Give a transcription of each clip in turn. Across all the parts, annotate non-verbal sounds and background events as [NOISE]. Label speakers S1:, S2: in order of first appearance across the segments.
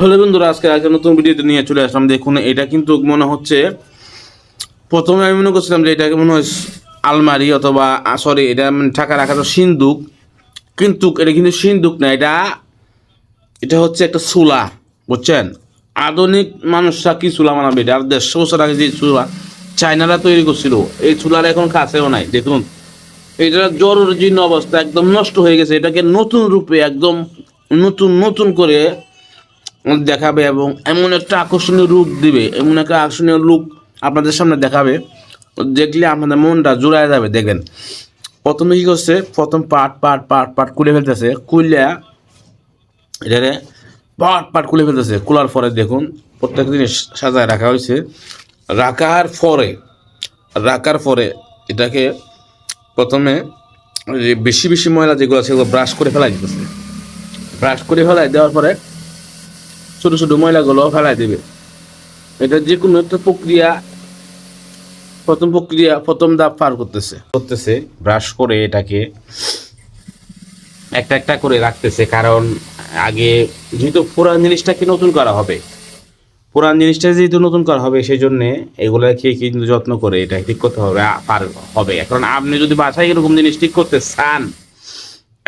S1: Hello বন্ধুরা, আজকে একটা নতুন ভিডিওতে নিয়ে চলে আসলাম। দেখুন, এটা কিন্তু মনে হচ্ছে, প্রথমে আমি মনে করছিলাম যে এটাকে মনে হয় আলমারি অথবা সরি এটা মানে টাকা রাখা তো সিন্দুক, কিন্তু এটা কিন্তু সিন্দুক না, এটা এটা হচ্ছে একটা চুলা, বুঝছেন? আধুনিক মানুষরা কি চুলা বানাবে? এটা দেড়শো বছর আগে যে চুলা চাইনারা তৈরি করছিল, এই চুলার এখন কাছেও নাই, দেখুন। এটা জরুরি জীর্ণ অবস্থা, একদম নষ্ট হয়ে গেছে, এটাকে নতুন রূপে একদম নতুন নতুন করে দেখাবে এবং এমন একটা আকর্ষণীয় রূপ দিবে, এমন একটা আকর্ষণীয় লুক আপনাদের সামনে দেখাবে। দেখলে আপনাদের মনটা জোড়ায় যাবে দেখবেন প্রথমে কী করছে? প্রথম পাট পাট পাট পাট খুলে ফেলতেছে। খুললে এটারে পাট পাট খুলে ফেলতেছে। খোলার পরে দেখুন, প্রত্যেক জিনিস সাজায় রাখা হয়েছে। রাখার পরে রাখার পরে এটাকে প্রথমে বেশি বেশি ময়লা যেগুলো সেগুলো ব্রাশ করে ফেলাই দিতেছে। ব্রাশ করে ফেলাই দেওয়ার পরে ছোটো ছোটো ময়লাগুলো ফেলাই দেবে। এটা যে কোনো একটা প্রক্রিয়া, প্রথম প্রক্রিয়া, প্রথম ধাপ পার করতেছে। করতেছে ব্রাশ করে এটাকে একটা একটা করে রাখতেছে, কারণ আগে যেহেতু পুরান জিনিসটাকে নতুন করা হবে। পুরান জিনিসটা যেহেতু নতুন করা হবে সেই জন্যে এগুলোকে কিন্তু যত্ন করে এটা ঠিক করতে হবে, পার হবে। কারণ আপনি যদি বাসায় এরকম জিনিস ঠিক করতে চান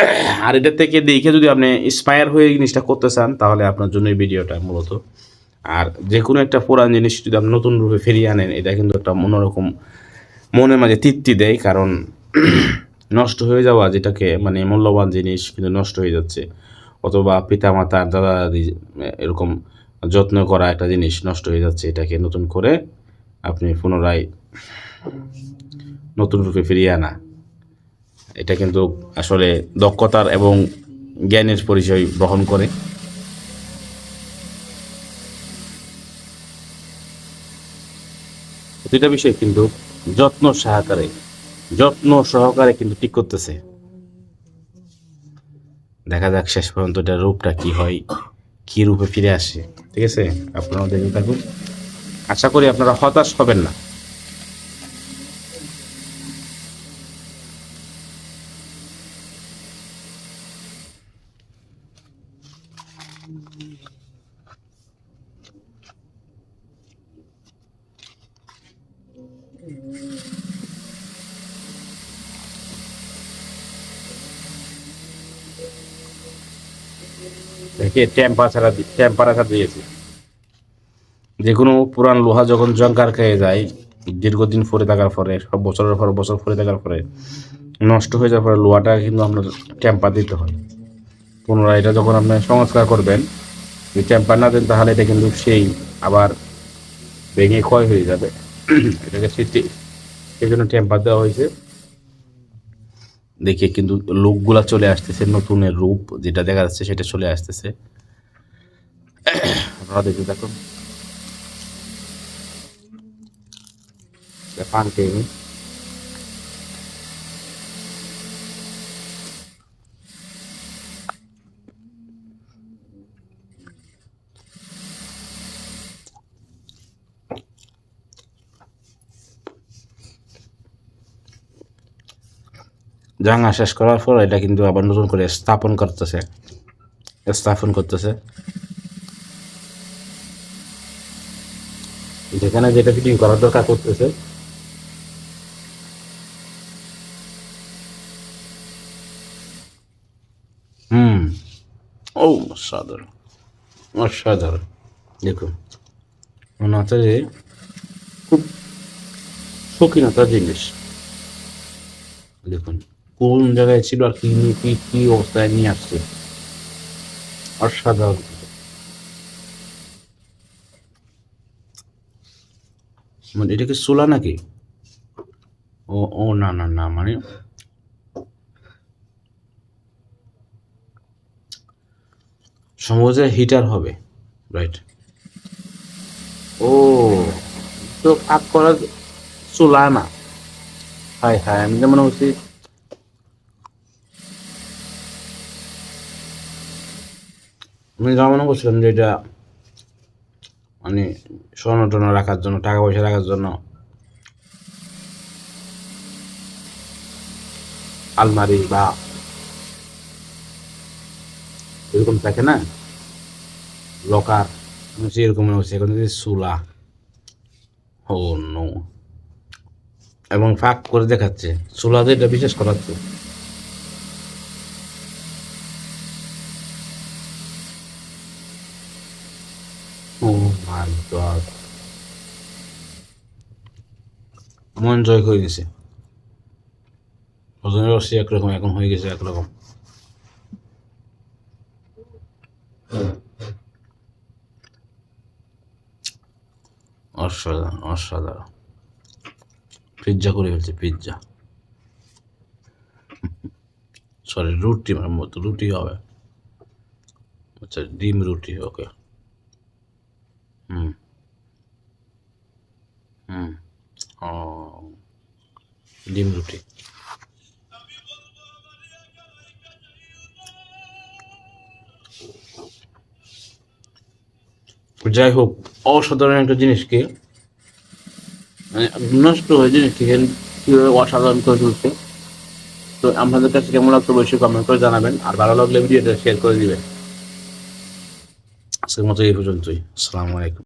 S1: [CLEARS THROAT] আর এটা থেকে দেখে যদি আপনি ইন্সপায়ার হয়ে জিনিসটা করতে চান, তাহলে আপনার জন্য এই ভিডিওটা মূলত। আর যে কোনো একটা পুরান জিনিস যদি আপনি নতুন রূপে ফিরিয়ে আনেন, এটা কিন্তু একটা অন্যরকম মনের মাঝে তৃপ্তি দেয়, কারণ [CLEARS THROAT] নষ্ট হয়ে যাওয়া যেটাকে মানে মূল্যবান জিনিস কিন্তু নষ্ট হয়ে যাচ্ছে। অথবা পিতা মাতা দাদা দাদি এরকম যত্ন করা একটা জিনিস নষ্ট হয়ে যাচ্ছে, এটাকে নতুন করে আপনি পুনরায় নতুন রূপে ফিরিয়ে আনা। এটা কিন্তু আসলে দক্ষতার এবং জ্ঞানের পরিচয় বহন করে। প্রতিটা বিষয় কিন্তু যত্ন সহকারে যত্ন সহকারে কিন্তু ঠিক করতেছে। দেখা যাক শেষ পর্যন্ত এটা রূপটা কি হয়, কি রূপে ফিরে আসে। ঠিক আছে? আপনারাও দেখতে থাকুন। আশা করি আপনারা হতাশ হবেন না। দিয়েছি। যে কোনো পুরান লোহা যখন জঙ্কার খেয়ে যায়, দীর্ঘদিন পরে থাকার পরে, সব বছরের পর বছর পরে থাকার পরে, নষ্ট হয়ে যাওয়ার পরে লোহাটা কিন্তু আপনার টেম্পার দিতে হয়। পুনরায় এটা যখন আপনি সংস্কার করবেন, যদি টেম্পার না দেন তাহলে এটা কিন্তু সেই আবার ভেঙে ক্ষয় হয়ে যাবে। [CLEARS THROAT] এটাকে সেই জন্য টেম্পার দেওয়া হয়েছে। দেখে কিন্তু লোকগুলা চলে আসতেছে, নতুনের রূপ যেটা দেখা যাচ্ছে সেটা চলে আসতেছে। আপনারা দেখতে থাকুন। পান খেয়ে জাঙ্গা শেষ করার পর এটা কিন্তু আবার নতুন করে স্থাপন করতেছে। স্থাপন করতেছে। যেখানে যেটা ফিটিং করার দরকার করতেছে হুম। ও, অসাধারণ। অসাধারণ। দেখুন। মনে হচ্ছে যে খুব শৌখিনতার জিনিস। দেখুন। কোন জায়গায় ছিল আর কি কি কি অবস্থায় নিয়ে আসছে? অসাধারণ। মানে এটা কি সোলা নাকি? ও ও, না না না মানে সম্ভবত হিটার হবে, রাইট? ও, তো ফাঁক করা চুলা না। হাই হাই আমি যেমন হচ্ছি আমি যা মনে করছিলাম যে এটা মানে স্বর্ণ টর্ণ রাখার জন্য, টাকা পয়সা রাখার জন্য আলমারি বা এরকম থাকে না? লকার এরকম হচ্ছে এখন চুলা ও নো। এবং ফাঁক করে দেখাচ্ছে। চুলাতে এটা বিশেষ করাচ্ছে। মন জয় হয়ে গেছে ওজনের রশ্মি একরকম এখন হয়ে গেছে একরকম অসাধারণ অসাধারণ পিৎজা করে ফেলছে পিৎজা সরি রুটি আমার মতো রুটি হবে। আচ্ছা ডিম রুটি ওকে হুম হুম ডিম রুটি। যাই হোক, অসাধারণ একটা জিনিসকে মানে নষ্ট হয়ে জিনিসটি কীভাবে অসাধারণ করে তুলছে? তো আপনাদের কাছে কেমন লাগতো অবশ্যই কমেন্ট করে জানাবেন। আর ভালো লাগলে ভিডিওটা শেয়ার করে দিবেন। আজকের মতো এই পর্যন্তই। আসসালামু আলাইকুম।